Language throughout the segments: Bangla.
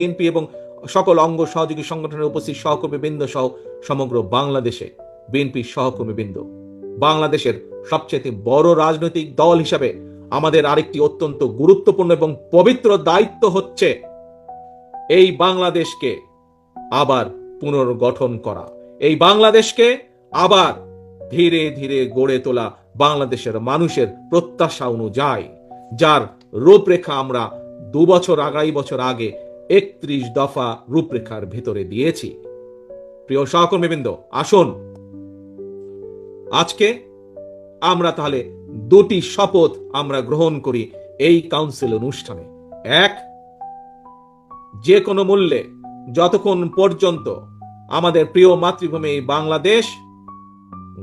বিএনপি এবং সকল অঙ্গ সহযোগী সংগঠনের উপস্থিত সহকর্মী বৃন্দ সহ সমগ্র বাংলাদেশে বিএনপির সহকর্মী বৃন্দ। বাংলাদেশের সবচেয়ে বড় রাজনৈতিক দল হিসাবে আমাদের আরেকটি অত্যন্ত গুরুত্বপূর্ণ এবং পবিত্র দায়িত্ব হচ্ছে এই বাংলাদেশকে আবার পুনর্গঠন করা। এই বাংলাদেশকে আবার ধীরে ধীরে গড়ে তোলা বাংলাদেশের মানুষের প্রত্যাশা অনুযায়ী, যার রূপরেখা আমরা দু বছর আগাই বছর আগে একত্রিশ দফা রূপরেখার ভিতরে দিয়েছি। প্রিয় সহকর্মীবৃন্দ, আসুন। আজকে আমরা তাহলে দুটি শপথ আমরা গ্রহণ করি এই কাউন্সিল অনুষ্ঠানে। এক, যে কোনো মূল্যে যতক্ষণ পর্যন্ত আমাদের প্রিয় মাতৃভূমি বাংলাদেশ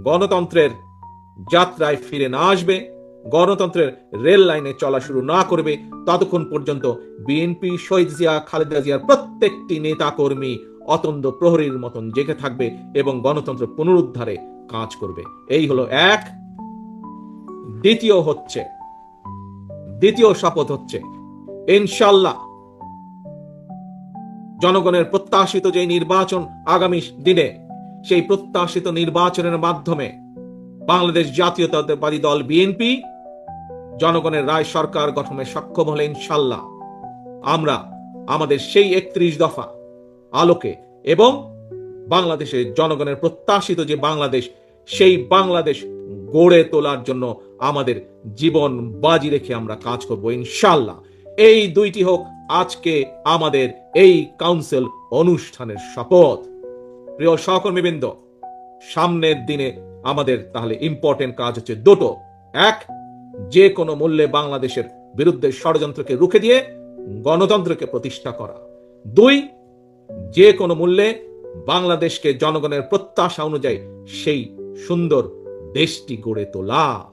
গণতন্ত্রের যাত্রায় ফিরে না আসবে গণতন্ত্রের রেল লাইনে চলা শুরু না করবে, ততক্ষণ পর্যন্ত বিএনপি শহীদ জিয়া, খালেদা জিয়ার প্রত্যেকটি নেতা কর্মী অতন্দ প্রহরীর মতন জেগে থাকবে এবং গণতন্ত্র পুনরুদ্ধারে কাজ করবে। এই হলো এক। দ্বিতীয় হচ্ছে, দ্বিতীয় শপথ হচ্ছে, ইনশাল্লাহ জনগণের প্রত্যাশিত যে নির্বাচন আগামী দিনে, সেই প্রত্যাশিত নির্বাচনের মাধ্যমে বাংলাদেশ জাতীয়তাবাদী দল বিএনপি জনগণের রায় সরকার গঠনে সক্ষম হলে ইনশাল্লাহ। আমরা আমাদের সেই একত্রিশ দফা আলোকে এবং বাংলাদেশের জনগণের প্রত্যাশিত যে বাংলাদেশ, সেই বাংলাদেশ গড়ে তোলার জন্য আমাদের জীবন বাজি রেখে আমরা কাজ করব ইনশাল্লাহ। এই দুইটি হোক আজকে আমাদের এই কাউন্সিল অনুষ্ঠানের শপথ। প্রিয় সহকর্মীবৃন্দ, সামনের দিনে আমাদের তাহলে ইম্পর্টেন্ট কাজ হচ্ছে দুটো। এক যে কোনো মূল্যে বাংলাদেশের বিরুদ্ধে ষড়যন্ত্রকে রুখে দিয়ে গণতন্ত্রকে প্রতিষ্ঠা করা। দুই, যে কোনো মূল্যে বাংলাদেশকে জনগণের প্রত্যাশা অনুযায়ী সেই সুন্দর দেশটি গড়ে তোলা।